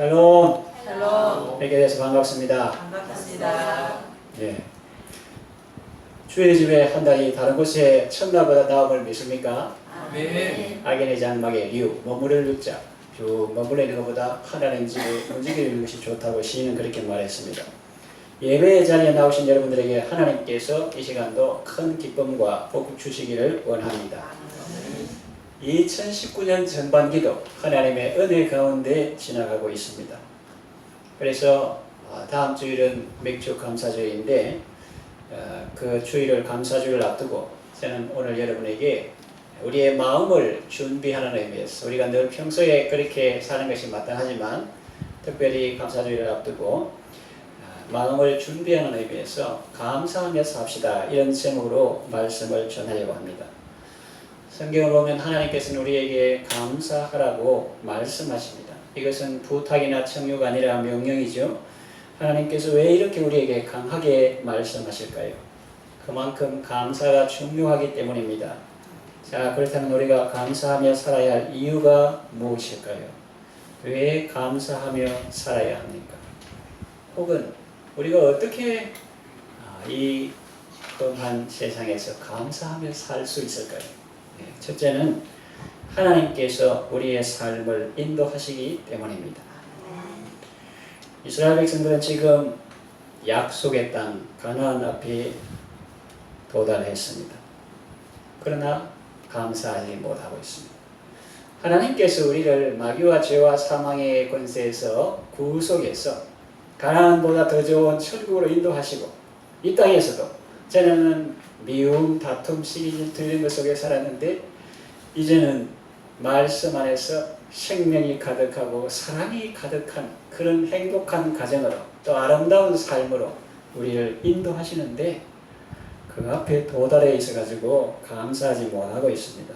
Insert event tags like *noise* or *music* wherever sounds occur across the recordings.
샬롬. 샬롬 뵙게 돼서 반갑습니다. 반갑습니다. 예. 주의 집에 한 달이 다른 곳에 첫날보다 나음을 믿습니까? 아멘. 악인의 장막에 류, 머무를 류자. 쭉 머물러 있는 것보다 하나님 집에 움직여 있는 것이 좋다고 시인은 그렇게 말했습니다. 예배 자리에 나오신 여러분들에게 하나님께서 이 시간도 큰 기쁨과 복을 주시기를 원합니다. 2019년 전반기도 하나님의 은혜 가운데 지나가고 있습니다. 그래서 어, 다음 주일은 맥주 감사주일인데 어, 그 주일을 감사주일을 앞두고 저는 오늘 여러분에게 우리의 마음을 준비하는 의미에서 우리가 늘 평소에 그렇게 사는 것이 마땅하지만 특별히 감사주일을 앞두고 어, 마음을 준비하는 의미에서 감사하며 삽시다 이런 제목으로 말씀을 전하려고 합니다. 성경을 보면 하나님께서는 우리에게 감사하라고 말씀하십니다. 이것은 부탁이나 청유가 아니라 명령이죠. 하나님께서 왜 이렇게 우리에게 강하게 말씀하실까요? 그만큼 감사가 중요하기 때문입니다. 자, 그렇다면 우리가 감사하며 살아야 할 이유가 무엇일까요? 왜 감사하며 살아야 합니까? 혹은 우리가 어떻게 아, 이 험한 세상에서 감사하며 살 수 있을까요? 네, 첫째는 하나님께서 우리의 삶을 인도하시기 때문입니다. 이스라엘 백성들은 지금 약속의 땅 가나안 앞에 도달했습니다. 그러나 감사하지 못하고 있습니다. 하나님께서 우리를 마귀와 죄와 사망의 권세에서 구속해서 가나안보다 더 좋은 천국으로 인도하시고 이 땅에서도 전에는 미움, 다툼, 시기 들린 것 속에 살았는데 이제는 말씀 안에서 생명이 가득하고 사랑이 가득한 그런 행복한 가정으로 또 아름다운 삶으로 우리를 인도하시는데 그 앞에 도달해 있어 가지고 감사하지 못하고 있습니다.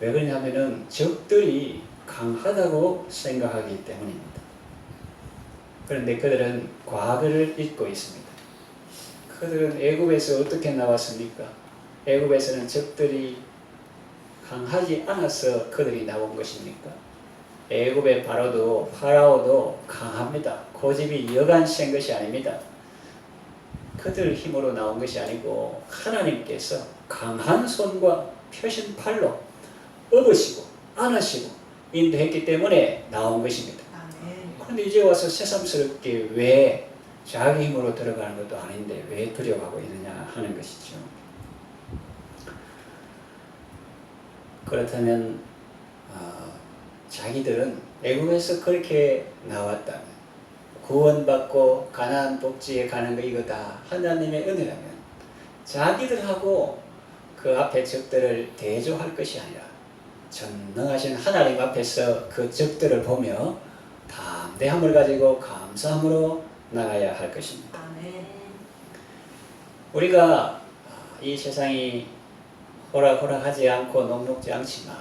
왜 그러냐면은 적들이 강하다고 생각하기 때문입니다. 그런데 그들은 과거를 잊고 있습니다. 그들은 애굽에서 어떻게 나왔습니까? 애굽에서는 적들이 강하지 않아서 그들이 나온 것입니까? 애굽의 바로도 파라오도 강합니다. 고집이 여간 센 것이 아닙니다. 그들 힘으로 나온 것이 아니고 하나님께서 강한 손과 펴신 팔로 업으시고 안으시고 인도했기 때문에 나온 것입니다. 그런데 이제 와서 새삼스럽게 왜 자기 힘으로 들어가는 것도 아닌데 왜 두려워하고 있느냐 하는 것이죠. 그렇다면 어, 자기들은 애국에서 그렇게 나왔다면 구원받고 가나안 복지에 가는 거 이거다 하나님의 은혜라면 자기들하고 그 앞에 적들을 대조할 것이 아니라 전능하신 하나님 앞에서 그 적들을 보며 담대함을 가지고 감사함으로 나가야 할 것입니다. 우리가 이 세상이 호락호락하지 않고 녹록지 않지만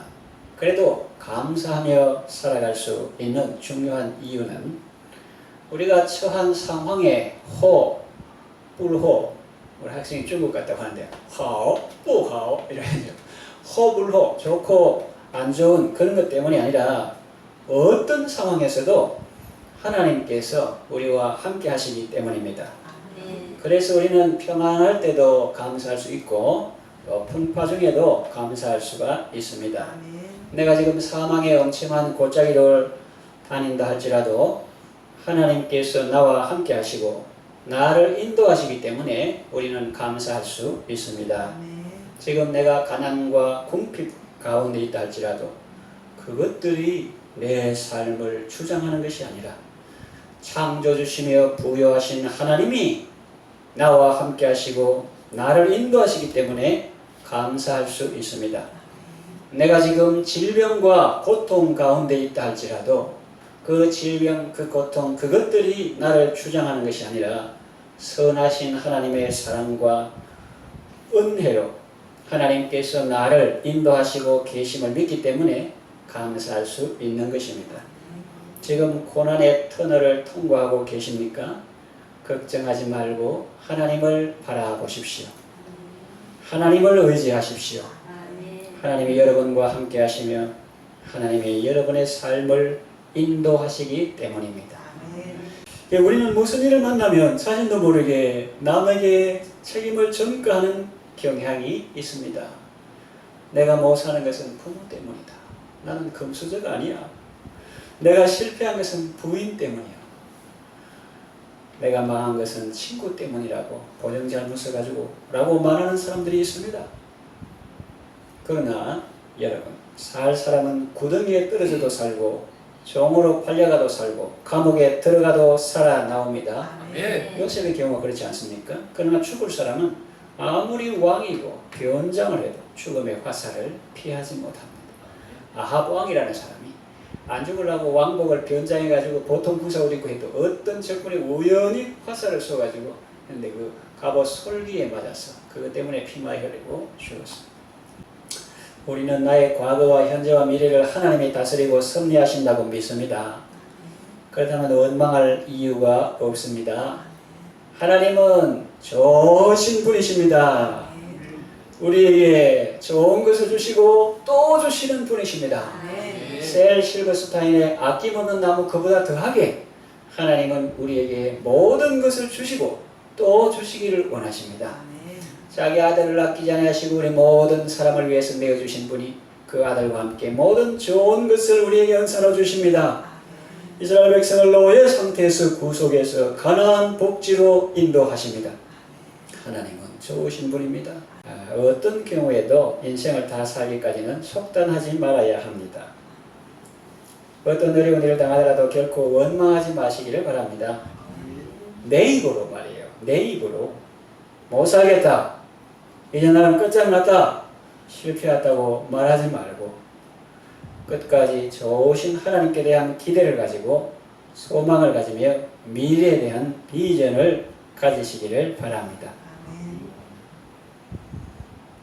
그래도 감사하며 살아갈 수 있는 중요한 이유는 우리가 처한 상황에 호, 불호 우리 학생이 중국 갔다고 하는데 하오, 뿌하오 이러죠. 호 불호 좋고 안 좋은 그런 것 때문이 아니라 어떤 상황에서도 하나님께서 우리와 함께 하시기 때문입니다. 아멘. 그래서 우리는 평안할 때도 감사할 수 있고 또 풍파 중에도 감사할 수가 있습니다. 아멘. 내가 지금 사망의 엄침한 골짜기를 다닌다 할지라도 하나님께서 나와 함께 하시고 나를 인도하시기 때문에 우리는 감사할 수 있습니다. 아멘. 지금 내가 가난과 궁핍 가운데 있다 할지라도 그것들이 내 삶을 주장하는 것이 아니라 창조주시며 부여하신 하나님이 나와 함께 하시고 나를 인도하시기 때문에 감사할 수 있습니다. 내가 지금 질병과 고통 가운데 있다 할지라도 그 질병, 그 고통, 그것들이 나를 주장하는 것이 아니라 선하신 하나님의 사랑과 은혜로 하나님께서 나를 인도하시고 계심을 믿기 때문에 감사할 수 있는 것입니다. 지금 고난의 터널을 통과하고 계십니까? 걱정하지 말고 하나님을 바라보십시오. 하나님을 의지하십시오. 하나님이 여러분과 함께 하시며 하나님이 여러분의 삶을 인도하시기 때문입니다. 예, 우리는 무슨 일을 만나면 자신도 모르게 남에게 책임을 전가하는 경향이 있습니다. 내가 못 사는 것은 부모 때문이다. 나는 금수저가 아니야. 내가 실패한 것은 부인 때문이야. 내가 망한 것은 친구 때문이라고 보정 잘못을 가지고 라고 말하는 사람들이 있습니다. 그러나 여러분 살 사람은 구덩이에 떨어져도 살고 종으로 팔려가도 살고 감옥에 들어가도 살아나옵니다. 아멘. 요셉의 경우가 그렇지 않습니까? 그러나 죽을 사람은 아무리 왕이고 변장을 해도 죽음의 화살을 피하지 못합니다. 아합 왕이라는 사람이 안 죽으려고 왕복을 변장해가지고 보통 부사옷 입고 해도 어떤 적군이 우연히 화살을 쏘가지고 근데 그 갑옷 솔기에 맞아서 그것 때문에 피만 흘리고 죽었습니다. 우리는 나의 과거와 현재와 미래를 하나님이 다스리고 섭리하신다고 믿습니다. 그렇다면 원망할 이유가 없습니다. 하나님은 좋으신 분이십니다. 우리에게 좋은 것을 주시고 또 주시는 분이십니다. 셀 실버스타인의 아낌없는 나무 그보다 더하게 하나님은 우리에게 모든 것을 주시고 또 주시기를 원하십니다. 자기 아들을 아끼지 않으시고 우리 모든 사람을 위해서 내어 주신 분이 그 아들과 함께 모든 좋은 것을 우리에게 은사로 주십니다. 이스라엘 백성을 노예 상태에서 구속해서 가나안 복지로 인도하십니다. 하나님은 좋으신 분입니다. 아, 어떤 경우에도 인생을 다 살기까지는 속단하지 말아야 합니다. 어떤 일을 당하더라도 결코 원망하지 마시기를 바랍니다. 내 입으로 말이에요. 내 입으로 못 살겠다. 이제 나는 끝장났다. 실패했다고 말하지 말고 끝까지 좋으신 하나님께 대한 기대를 가지고 소망을 가지며 미래에 대한 비전을 가지시기를 바랍니다.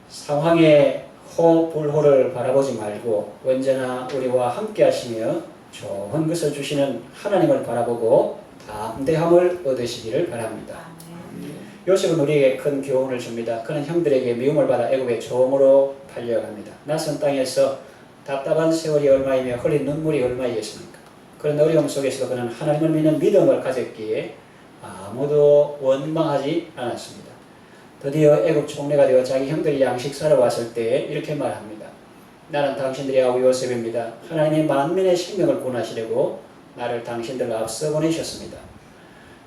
상황의 호불호를 바라보지 말고 언제나 우리와 함께 하시며 좋은 것을 주시는 하나님을 바라보고 담대함을 얻으시기를 바랍니다. 요셉은 우리에게 큰 교훈을 줍니다. 그는 형들에게 미움을 받아 애굽의 종으로 팔려갑니다. 낯선 땅에서 답답한 세월이 얼마이며 흘린 눈물이 얼마이겠습니까? 그런 어려움 속에서도 그는 하나님을 믿는 믿음을 가졌기에 아무도 원망하지 않았습니다. 드디어 애굽 총리가 되어 자기 형들이 양식 사러 왔을 때 이렇게 말합니다. 나는 당신들의 아우 요셉입니다. 하나님이 만민의 생명을 구원하시려고 나를 당신들 앞서 보내셨습니다.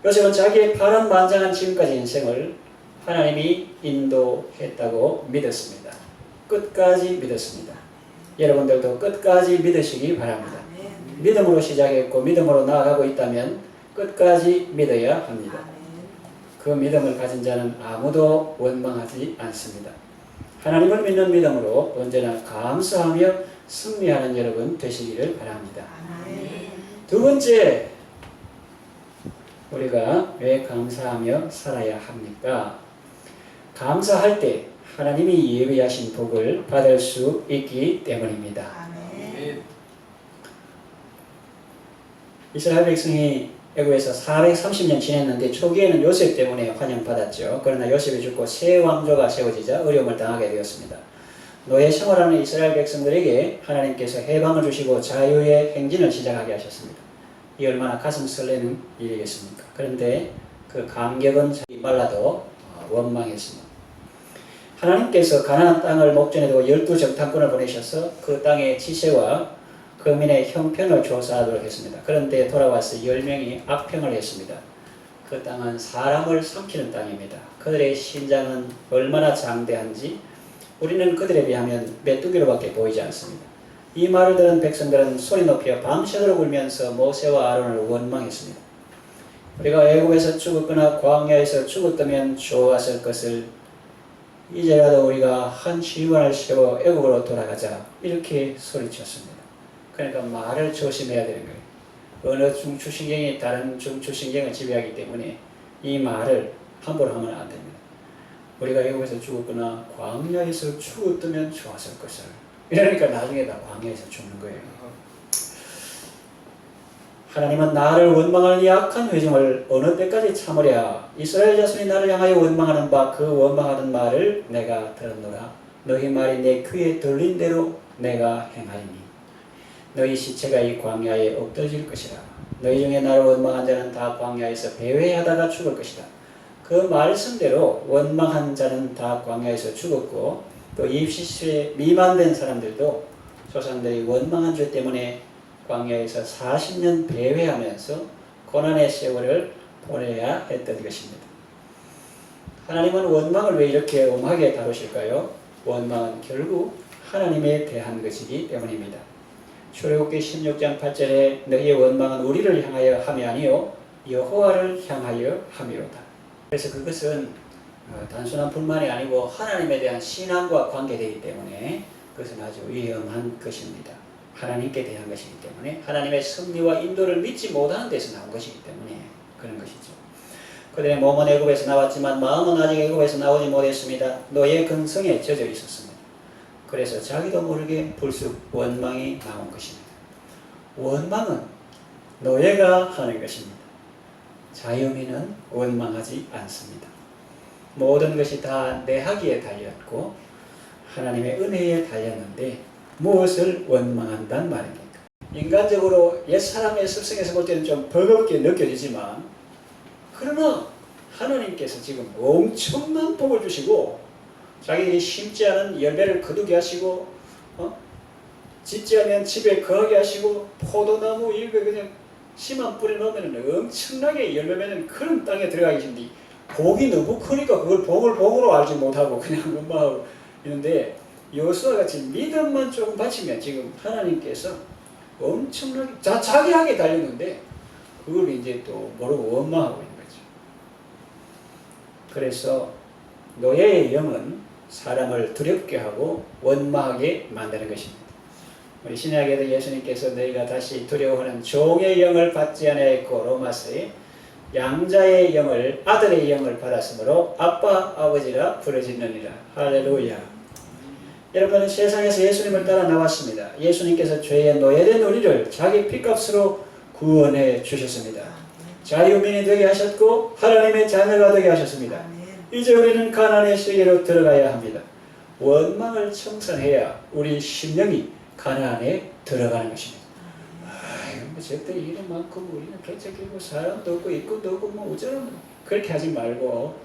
요셉은 자기의 파란만장한 지금까지 인생을 하나님이 인도했다고 믿었습니다. 끝까지 믿었습니다. 여러분들도 끝까지 믿으시기 바랍니다. 믿음으로 시작했고 믿음으로 나아가고 있다면 끝까지 믿어야 합니다. 그 믿음을 가진 자는 아무도 원망하지 않습니다. 하나님을 믿는 믿음으로 언제나 감사하며 승리하는 여러분 되시기를 바랍니다. 두 번째, 우리가 왜 감사하며 살아야 합니까? 감사할 때 하나님이 예비하신 복을 받을 수 있기 때문입니다. 아멘. 이스라엘 백성이 애굽에서 430년 지냈는데 초기에는 요셉 때문에 환영받았죠. 그러나 요셉이 죽고 새 왕조가 세워지자 어려움을 당하게 되었습니다. 노예 생활하는 이스라엘 백성들에게 하나님께서 해방을 주시고 자유의 행진을 시작하게 하셨습니다. 이 얼마나 가슴 설레는 일이겠습니까? 그런데 그 감격은 말라도 원망했습니다. 하나님께서 가나안 땅을 목전에 두고 열두 정탐꾼을 보내셔서 그 땅의 지세와 그민의 형편을 조사하도록 했습니다. 그런데 돌아와서 열 명이 악평을 했습니다. 그 땅은 사람을 삼키는 땅입니다. 그들의 신장은 얼마나 장대한지 우리는 그들에 비하면 메뚜기로밖에 보이지 않습니다. 이 말을 들은 백성들은 소리 높여 밤새도록 울면서 모세와 아론을 원망했습니다. 우리가 애굽에서 죽었거나 광야에서 죽었다면 좋았을 것을 이제라도 우리가 한 시간을 세워 애굽으로 돌아가자 이렇게 소리쳤습니다. 그러니까 말을 조심해야 되는 거예요. 어느 중추신경이 다른 중추신경을 지배하기 때문에 이 말을 함부로 하면 안 됩니다. 우리가 애굽에서 죽었거나 광야에서 죽었다면 좋았을 것을 이러니까 나중에 다 광야에서 죽는 거예요. 하나님은 나를 원망하는 이 악한 회중을 어느 때까지 참으랴 이스라엘 자손이 나를 향하여 원망하는 바 그 원망하는 말을 내가 들었노라 너희 말이 내 귀에 들린 대로 내가 행하리니 너희 시체가 이 광야에 엎드질 것이라 너희 중에 나를 원망한 자는 다 광야에서 배회하다가 죽을 것이다 그 말씀대로 원망한 자는 다 광야에서 죽었고 또 입시수에 미만된 사람들도 조상들이 원망한 죄 때문에 광야에서 40년 배회하면서 고난의 세월을 보내야 했던 것입니다. 하나님은 원망을 왜 이렇게 엄하게 다루실까요? 원망은 결국 하나님에 대한 것이기 때문입니다. 출애굽기 16장 8절에 너희의 원망은 우리를 향하여 함이 아니요 여호와를 향하여 함이로다. 그래서 그것은 어, 단순한 불만이 아니고 하나님에 대한 신앙과 관계되기 때문에 그것은 아주 위험한 것입니다. 하나님께 대한 것이기 때문에 하나님의 섭리와 인도를 믿지 못하는 데서 나온 것이기 때문에 그런 것이죠. 그들의 몸은 애굽에서 나왔지만 마음은 아직 애굽에서 나오지 못했습니다. 노예 근성에 젖어 있었습니다. 그래서 자기도 모르게 불쑥 원망이 나온 것입니다. 원망은 노예가 하는 것입니다. 자유민은 원망하지 않습니다. 모든 것이 다 내 하기에 달렸고 하나님의 은혜에 달렸는데 무엇을 원망한단 말입니까? 인간적으로 옛 사람의 습성에서 볼 때는 좀 버겁게 느껴지지만 그러나 하나님께서 지금 엄청난 복을 주시고 자기 심지 않은 열매를 거두게 하시고 어? 짓지 않으면 집에 거하게 하시고 포도나무 이거 그냥 씨만 뿌려 놓으면 엄청나게 열매 맺는 그런 땅에 들어가 계신데 복이 너무 크니까 그걸 복을 복으로 알지 못하고 그냥 원망하고 있는데 여수와 같이 믿음만 조금 바치면 지금 하나님께서 엄청나게 자, 자기하게 달렸는데 그걸 이제 또 모르고 원망하고 있는 거죠. 그래서 노예의 영은 사람을 두렵게 하고 원망하게 만드는 것입니다. 우리 신약에도 예수님께서 너희가 다시 두려워하는 종의 영을 받지 않았고 로마서에 양자의 영을 아들의 영을 받았으므로 아빠 아버지라 부르짖느니라. 할렐루야. 여러분 세상에서 예수님을 따라 나왔습니다. 예수님께서 죄의 노예된 우리를 자기 피값으로 구원해 주셨습니다. 자유민이 되게 하셨고 하나님의 자녀가 되게 하셨습니다 이제 우리는 가난의 세계로 들어가야 합니다. 원망을 청산해야 우리 심령이 가난에 들어가는 것입니다. 아이고 뭐 저들이 이런 만큼 우리는 개척이고 사람도 없고 입구도 없고 뭐 어쩌면 그렇게 하지 말고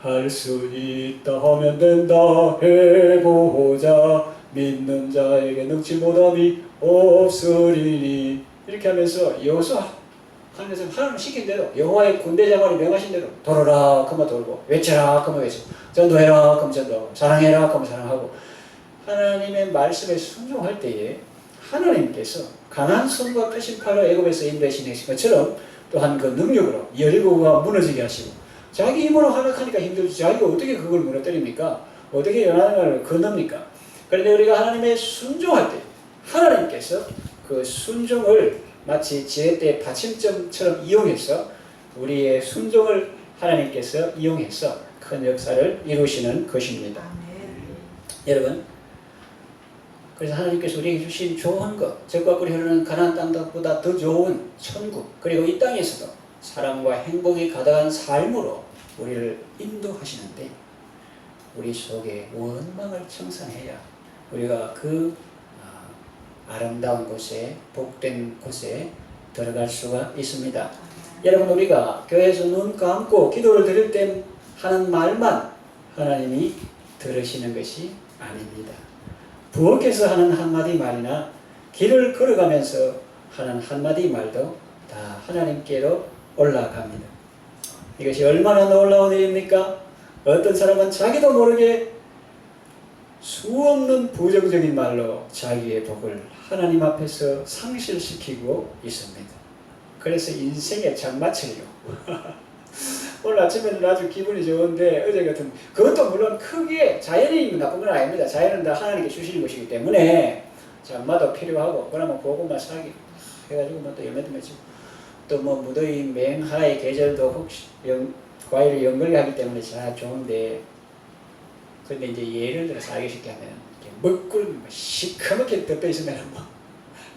할 수 있다 하면 된다. 해보자 믿는 자에게 능치 못함이 없으리니. 이렇게 하면서 여호수아 하면서 하나님 시킨 대로 여호와의 군대 장관이 명하신 대로 돌아라 그러면 돌고 외쳐라 그러면 외치고 전도해라 그러면 전도하고 사랑해라 그러면 사랑하고 하나님의 말씀에 순종할 때에 하나님께서 강한 손과 팔로 애굽에서 인도하신 것처럼 또한 그 능력으로 여리고가 무너지게 하시고 자기 힘으로 하락하니까 힘들지 자기가 어떻게 그걸 무너뜨립니까? 어떻게 연하를 건넙니까? 그런데 우리가 하나님의 순종할 때 하나님께서 그 순종을 마치 지렛대 받침점처럼 이용해서 우리의 순종을 하나님께서 이용해서 큰 역사를 이루시는 것입니다. 여러분 그래서 하나님께서 우리에게 주신 좋은 것, 적과 꿀이 흐르는 가나안 땅보다 더 좋은 천국, 그리고 이 땅에서도 사랑과 행복이 가득한 삶으로 우리를 인도하시는데 우리 속에 원망을 청산해야 우리가 그 아, 아름다운 곳에 복된 곳에 들어갈 수가 있습니다. 여러분 우리가 교회에서 눈 감고 기도를 드릴 때 하는 말만 하나님이 들으시는 것이 아닙니다. 부엌에서 하는 한마디 말이나 길을 걸어가면서 하는 한마디 말도 다 하나님께로 올라갑니다. 이것이 얼마나 놀라운 일입니까? 어떤 사람은 자기도 모르게 수없는 부정적인 말로 자기의 복을 하나님 앞에서 상실시키고 있습니다. 그래서 인생의 장마철이요. *laughs* 오늘 아침에는 아주 기분이 좋은데 어제 같은 그것도 물론 크게 자연이 나쁜 건 아닙니다. 자연은 다 하나님께 주시는 것이기 때문에 장마도 필요하고 그러면 고구마 사기 해가지고 뭐또 열매도 맺고 또뭐 무더위 맹하의 계절도 혹시 연, 과일을 연결하기 때문에 잘 좋은데 근데 이제 예를 들어서 알기 쉽게 하면 먹구름이 막 시커멓게 덮여 있으면 뭐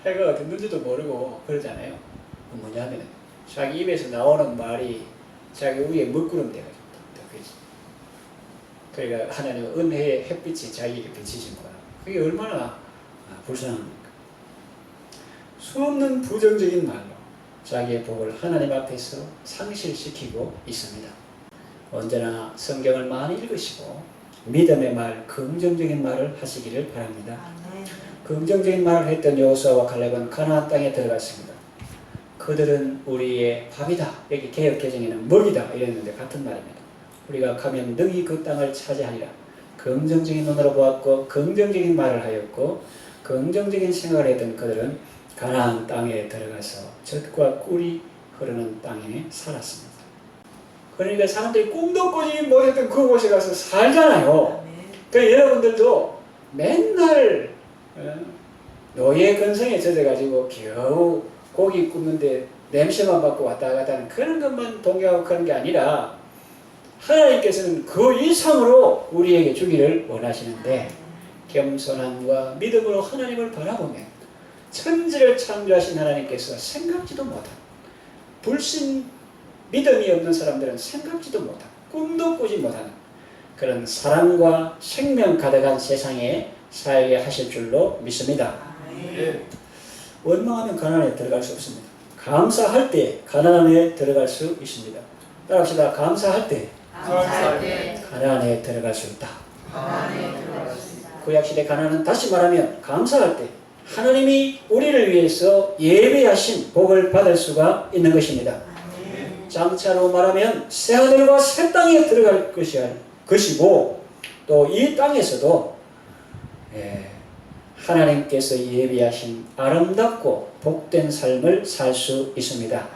해가 됐는지도 모르고 그러잖아요. 그 뭐냐면 자기 입에서 나오는 말이 자기 위에 먹구름 돼가지고 덮여 있어. 그러니까 하나님 은혜의 햇빛이 자기에게 비치신 거야. 그게 얼마나 아, 불쌍합니까? 수없는 부정적인 말로 자기의 복을 하나님 앞에서 상실시키고 있습니다. 언제나 성경을 많이 읽으시고 믿음의 말, 긍정적인 말을 하시기를 바랍니다. 긍정적인 말을 했던 여호수아와 칼렙은 가나안 땅에 들어갔습니다. 그들은 우리의 밥이다. 여기 개혁 개정에는 먹이다 이랬는데 같은 말입니다. 우리가 가면 능히 그 땅을 차지하리라. 긍정적인 눈으로 보았고 긍정적인 말을 하였고 긍정적인 생각을 했던 그들은 가나안 땅에 들어가서 젖과 꿀이 흐르는 땅에 살았습니다. 그러니까 사람들이 꿈도 꾸지 못했던 그곳에 가서 살잖아요. 그 여러분들도 맨날 어, 노예 근성에 젖어가지고 겨우 고기 굽는데 냄새만 맡고 왔다 갔다 하는 그런 것만 동경하고 그런 게 아니라 하나님께서는 그 이상으로 우리에게 주기를 원하시는데 겸손함과 믿음으로 하나님을 바라보며 천지를 창조하신 하나님께서 생각지도 못한 불신 믿음이 없는 사람들은 생각지도 못한 꿈도 꾸지 못하는 그런 사랑과 생명 가득한 세상에 살게 하실 줄로 믿습니다. 아멘. 원망하면 가난에 들어갈 수 없습니다. 감사할 때 가난에 들어갈 수 있습니다. 따라합시다. 감사할 때 감사할 때 가난에 들어갈 수 있다. 구약시대 가난은 다시 말하면 감사할 때 하나님이 우리를 위해서 예배하신 복을 받을 수가 있는 것입니다. 장차로 말하면 새 하늘과 새 땅에 들어갈 것이 것이고 또 이 땅에서도 예, 하나님께서 예비하신 아름답고 복된 삶을 살 수 있습니다.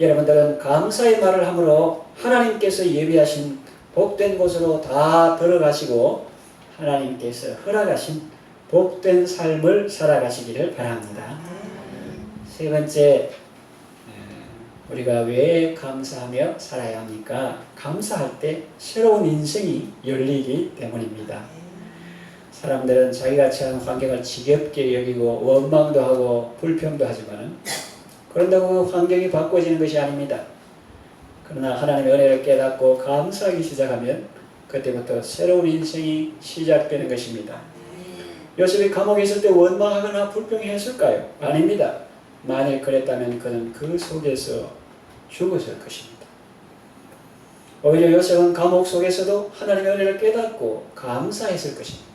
여러분들은 감사의 말을 함으로 하나님께서 예비하신 복된 곳으로 다 들어가시고 하나님께서 허락하신 복된 삶을 살아가시기를 바랍니다. 세 번째, 에, 우리가 왜 감사하며 살아야 합니까? 감사할 때 새로운 인생이 열리기 때문입니다. 사람들은 자기가 처한 환경을 지겹게 여기고 원망도 하고 불평도 하지만 그런다고 환경이 바꿔지는 것이 아닙니다. 그러나 하나님의 은혜를 깨닫고 감사하기 시작하면 그때부터 새로운 인생이 시작되는 것입니다. 요셉이 감옥에 있을 때 원망하거나 불평했을까요? 아닙니다. 만일 그랬다면 그는 그 속에서 죽었을 것입니다. 오히려 요셉은 감옥 속에서도 하나님의 은혜를 깨닫고 감사했을 것입니다.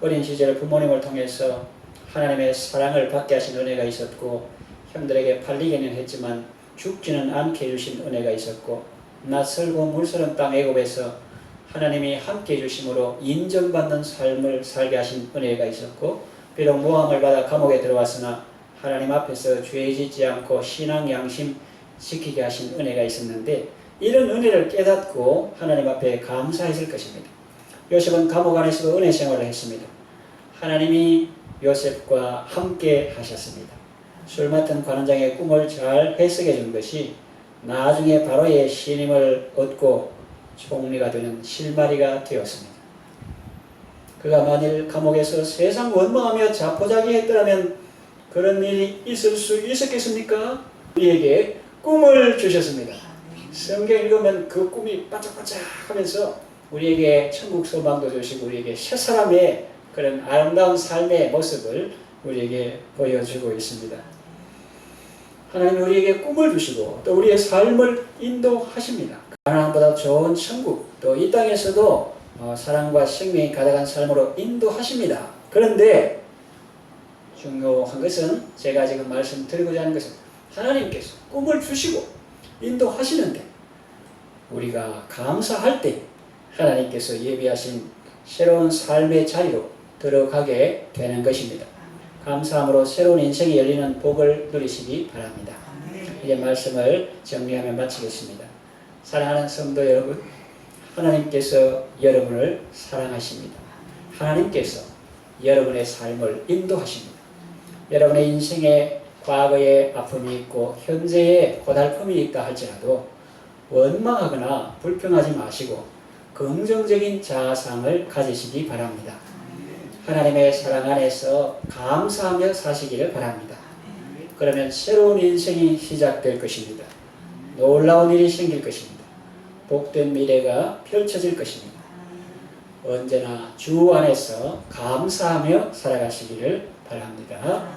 어린 시절 부모님을 통해서 하나님의 사랑을 받게 하신 은혜가 있었고 형들에게 팔리기는 했지만 죽지는 않게 해주신 은혜가 있었고 낯설고 물서른 땅 애굽에서 하나님이 함께 해주심으로 인정받는 삶을 살게 하신 은혜가 있었고 비록 모함을 받아 감옥에 들어왔으나 하나님 앞에서 죄 짓지 않고 신앙 양심 지키게 하신 은혜가 있었는데 이런 은혜를 깨닫고 하나님 앞에 감사했을 것입니다. 요셉은 감옥 안에서도 은혜 생활을 했습니다. 하나님이 요셉과 함께 하셨습니다. 술 맡은 관원장의 꿈을 잘 해석해 준 것이 나중에 바로의 신임을 얻고 총리가 되는 실마리가 되었습니다. 그가 만일 감옥에서 세상 원망하며 자포자기 했더라면 그런 일이 있을 수 있었겠습니까? 우리에게 꿈을 주셨습니다. 성경 읽으면 그 꿈이 반짝반짝 하면서 우리에게 천국 소망도 주시고 우리에게 새 사람의 그런 아름다운 삶의 모습을 우리에게 보여주고 있습니다. 하나님 우리에게 꿈을 주시고 또 우리의 삶을 인도하십니다. 가나안보다 좋은 천국 또 이 땅에서도 어, 사랑과 생명이 가득한 삶으로 인도하십니다. 그런데 중요한 것은 제가 지금 말씀드리고자 하는 것은 하나님께서 꿈을 주시고 인도하시는데 우리가 감사할 때 하나님께서 예비하신 새로운 삶의 자리로 들어가게 되는 것입니다. 감사함으로 새로운 인생이 열리는 복을 누리시기 바랍니다. 이제 말씀을 정리하며 마치겠습니다. 사랑하는 성도 여러분, 하나님께서 여러분을 사랑하십니다. 하나님께서 여러분의 삶을 인도하십니다. 여러분의 인생에 과거의 아픔이 있고 현재의 고달픔이 있다 할지라도 원망하거나 불평하지 마시고 긍정적인 자아상을 가지시기 바랍니다. 하나님의 사랑 안에서 감사하며 사시기를 바랍니다. 그러면 새로운 인생이 시작될 것입니다. 놀라운 일이 생길 것입니다. 복된 미래가 펼쳐질 것입니다. 언제나 주 안에서 감사하며 살아가시기를 바랍니다.